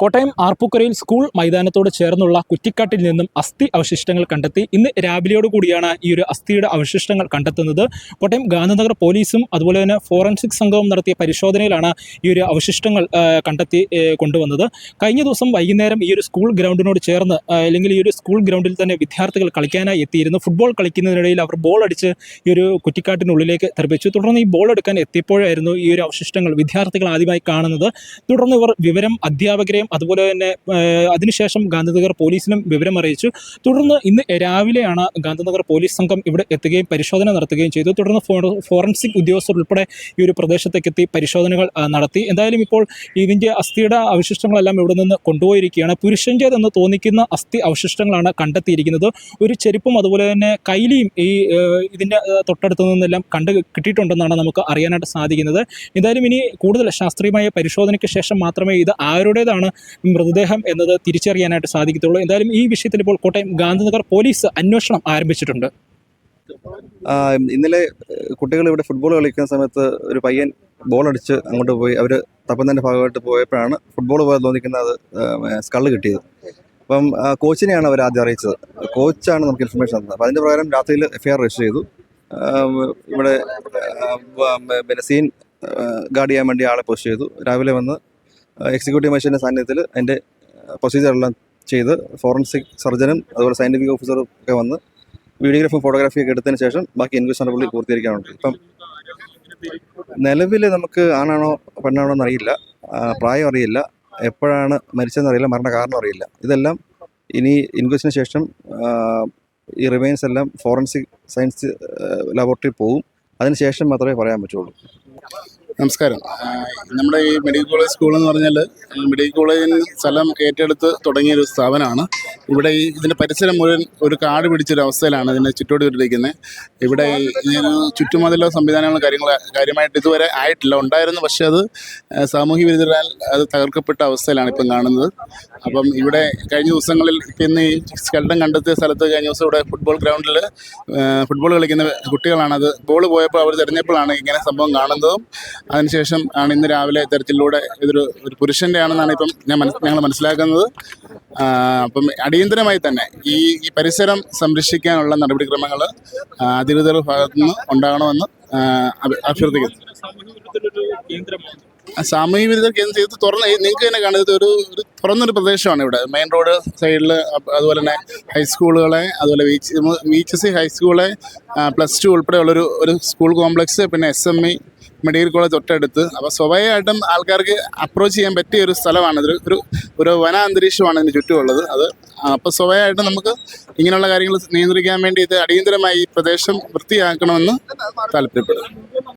Kottayam ആർപ്പൂക്കരയിൽ school മൈതാനത്തോട് ചേർന്നുള്ള കുറ്റിക്കാട്ടിൽ നിന്നും അസ്ഥി അവശിഷ്ടങ്ങൾ കണ്ടെത്തി. ഇന്ന് രാവിലെയോട് കൂടിയാണ് ഈ ഒരു അസ്ഥിയുടെ അവശിഷ്ടങ്ങൾ കണ്ടെത്തുന്നത്. കോട്ടയം ഗാന്ധിനഗർ പോലീസും അതുപോലെ തന്നെ ഫോറൻസിക് സംഘവും നടത്തിയ പരിശോധനയിലാണ് ഈ ഒരു അവശിഷ്ടങ്ങൾ കണ്ടെത്തി കൊണ്ടുവന്നത്. കഴിഞ്ഞ ദിവസം വൈകുന്നേരം ഈ ഒരു സ്കൂൾ ഗ്രൗണ്ടിനോട് ചേർന്ന് അല്ലെങ്കിൽ ഈ ഒരു സ്കൂൾ ഗ്രൗണ്ടിൽ തന്നെ വിദ്യാർത്ഥികൾ കളിക്കാനായി എത്തിയിരുന്നു. ഫുട്ബോൾ കളിക്കുന്നതിനിടയിൽ അവർ ബോൾ അടിച്ച് ഈ ഒരു കുറ്റിക്കാട്ടിനുള്ളിലേക്ക് തെറിപ്പിച്ചു. തുടർന്ന് ഈ ബോൾ എടുക്കാൻ എത്തിയപ്പോഴായിരുന്നു ഈ ഒരു അവശിഷ്ടങ്ങൾ വിദ്യാർത്ഥികൾ ആദ്യമായി കാണുന്നത്. തുടർന്ന് ഇവർ വിവരം അധ്യാപകരെയും അതുപോലെ തന്നെ അതിനുശേഷം ഗാന്ധിനഗർ പോലീസിനും വിവരം അറിയിച്ചു തുടർന്ന് ഇന്ന് രാവിലെയാണ് ഗാന്ധിനഗർ പോലീസ് സംഘം ഇവിടെ എത്തുകയും പരിശോധന നടത്തുകയും ചെയ്തു. തുടർന്ന് ഫോറൻസിക് ഉദ്യോഗസ്ഥർ ഉൾപ്പെടെ ഈ ഒരു പ്രദേശത്തേക്ക് എത്തി പരിശോധനകൾ നടത്തി. എന്തായാലും ഇപ്പോൾ ഇതിന്റെ അസ്ഥിയുടെ അവശിഷ്ടങ്ങളെല്ലാം ഇവിടെ നിന്ന് കൊണ്ടുപോയിരിക്കുകയാണ്. പുരുഷന്റേതെന്ന് തോന്നിക്കുന്ന അസ്ഥി അവശിഷ്ടങ്ങളാണ് കണ്ടെത്തിയിരിക്കുന്നത്. ഒരു ചെരുപ്പും അതുപോലെ തന്നെ കൈലിയും ഈ ഇതിന്റെ തൊട്ടടുത്ത് നിന്നെല്ലാം കണ്ട് കിട്ടിയിട്ടുണ്ടെന്നാണ് നമുക്ക് അറിയാനായിട്ട് സാധിക്കുന്നത്. എന്തായാലും ഇനി കൂടുതൽ ശാസ്ത്രീയമായ പരിശോധനയ്ക്ക് ശേഷം മാത്രമേ ഇത് ആരുടേതാണ് മൃതദേഹം എന്നത് തിരിച്ചറിയാനായിട്ട് സാധിക്കത്തുള്ളൂ. എന്തായാലും ഈ വിഷയത്തിൽ ഇപ്പോൾ കോട്ടയം ഗാന്ധിനഗർ പോലീസ് അന്വേഷണം ആരംഭിച്ചിട്ടുണ്ട്. ഇന്നലെ കുട്ടികൾ ഇവിടെ ഫുട്ബോൾ കളിക്കുന്ന സമയത്ത് ഒരു പയ്യൻ ബോൾ അടിച്ച് അങ്ങോട്ട് പോയി. അവർ തപ്പുന്നതിന്റെ ഭാഗമായിട്ട് പോയപ്പോഴാണ് ഫുട്ബോൾ പോലെ തോന്നിക്കുന്ന അത് സ്കൾ കിട്ടിയത്. അപ്പം കോച്ചിനെയാണ് അവർ ആദ്യം അറിയിച്ചത്. കോച്ചാണ് നമുക്ക് ഇൻഫർമേഷൻ തന്നത്. അപ്പം അതിന്റെ പ്രകാരം രാത്രിയിൽ എഫ് ഐ ആർ രജിസ്റ്റർ ചെയ്തു. ഇവിടെ പിന്നെ സീൻ ഗാർഡ് ചെയ്യാൻ വേണ്ടി ആളെ പോസ്റ്റ് ചെയ്തു. രാവിലെ വന്ന് എക്സിക്യൂട്ടീവ് മജിസ്ട്രേറ്റിന്റെ സാന്നിധ്യത്തിൽ അതിന്റെ പ്രൊസീജിയറെല്ലാം ചെയ്ത് ഫോറൻസിക് സർജനും അതുപോലെ സയന്റിഫിക് ഓഫീസറും ഒക്കെ വന്ന് വീഡിയോഗ്രാഫും ഫോട്ടോഗ്രാഫി ഒക്കെ എടുത്തതിന് ശേഷം ബാക്കി ഇൻക്വസ്റ്റ് നടപടി പൂർത്തീകരിക്കാനുണ്ട്. ഇപ്പം നിലവിൽ നമുക്ക് ആണാണോ പെണ്ണാണോ എന്നറിയില്ല. പ്രായം അറിയില്ല. എപ്പോഴാണ് മരിച്ചതെന്ന് അറിയില്ല. മരണ കാരണം അറിയില്ല. ഇതെല്ലാം ഇനി ഇൻക്വസ്റ്റിന് ശേഷം ഈ റിമൈൻസ് എല്ലാം ഫോറൻസിക് സയൻസ് ലബോറട്ടറി പോവും. അതിനുശേഷം മാത്രമേ പറയാൻ പറ്റുള്ളൂ. നമസ്കാരം. നമ്മുടെ ഈ മെഡിക്കൽ കോളേജ് സ്കൂൾ എന്ന് പറഞ്ഞാൽ മെഡിക്കൽ കോളേജിന് സ്ഥലം ഏറ്റെടുത്ത് തുടങ്ങിയ ഒരു സ്ഥാപനമാണ്. ഇവിടെ ഈ ഇതിന്റെ പരിസരം മുഴുവൻ ഒരു കാട് പിടിച്ചൊരു അവസ്ഥയിലാണ് ഇതിനെ ചുറ്റോട് ചുറ്റിരിക്കുന്നത് ഇവിടെ ഇതിന് ചുറ്റുമതിലോ സംവിധാനങ്ങളോ കാര്യങ്ങൾ കാര്യമായിട്ട് ഇതുവരെ ആയിട്ടില്ല. ഉണ്ടായിരുന്നു പക്ഷേ അത് സാമൂഹ്യ വിരുദ്ധരാൽ അത് തകർക്കപ്പെട്ട അവസ്ഥയിലാണ് ഇപ്പം കാണുന്നത്. അപ്പം ഇവിടെ കഴിഞ്ഞ ദിവസങ്ങളിൽ ഇന്ന് ഈ സ്കെൽട്ടൻ കണ്ടെത്തിയ സ്ഥലത്ത് കഴിഞ്ഞ ദിവസം ഇവിടെ ഫുട്ബോൾ ഗ്രൗണ്ടിൽ ഫുട്ബോൾ കളിക്കുന്ന കുട്ടികളാണത്. ബോൾ പോയപ്പോൾ അവർ തിരഞ്ഞപ്പോഴാണ് ഇങ്ങനെ സംഭവം കാണുന്നതും അതിനുശേഷം ആണ് ഇന്ന് രാവിലെ തെരച്ചിലൂടെ ഇതൊരു ഒരു പുരുഷന്റെ ആണെന്നാണ് ഇപ്പം ഞാൻ മനസ് ഞങ്ങൾ മനസ്സിലാക്കുന്നത്. അപ്പം അടിയന്തരമായി തന്നെ ഈ ഈ പരിസരം സംരക്ഷിക്കാനുള്ള നടപടിക്രമങ്ങൾ അധികൃതരുടെ ഭാഗത്തു നിന്ന് ഉണ്ടാകണമെന്ന് അഭ്യർത്ഥിക്കുന്നു. സാമൂഹ്യ വിരുദ്ധ കേന്ദ്രം ചെയ്ത് തുറന്ന് നിങ്ങൾക്ക് തന്നെ കാണുന്നത് ഒരു ഒരു തുറന്നൊരു പ്രദേശമാണ് ഇവിടെ. മെയിൻ റോഡ് സൈഡിൽ അതുപോലെ തന്നെ ഹൈസ്കൂളുകളെ അതുപോലെ വി എച്ച് സി ഹൈസ്കൂളെ പ്ലസ് ടു ഉൾപ്പെടെയുള്ളൊരു ഒരു സ്കൂൾ കോംപ്ലക്സ് പിന്നെ S M E medical college തൊട്ടടുത്ത്. അപ്പോൾ സ്വാഭാവികമായിട്ടും ആൾക്കാർക്ക് അപ്രോച്ച് ചെയ്യാൻ പറ്റിയ ഒരു സ്ഥലമാണ് ഇതിൽ ഒരു ഒരു വന അന്തരീക്ഷമാണ് ഇതിന് ചുറ്റുമുള്ളത്. അത് അപ്പോൾ സ്വാഭാവികമായിട്ടും നമുക്ക് ഇങ്ങനെയുള്ള കാര്യങ്ങൾ നിയന്ത്രിക്കാൻ വേണ്ടി ഇത് അടിയന്തരമായി ഈ പ്രദേശം വൃത്തിയാക്കണമെന്ന് താല്പര്യപ്പെടുന്നു.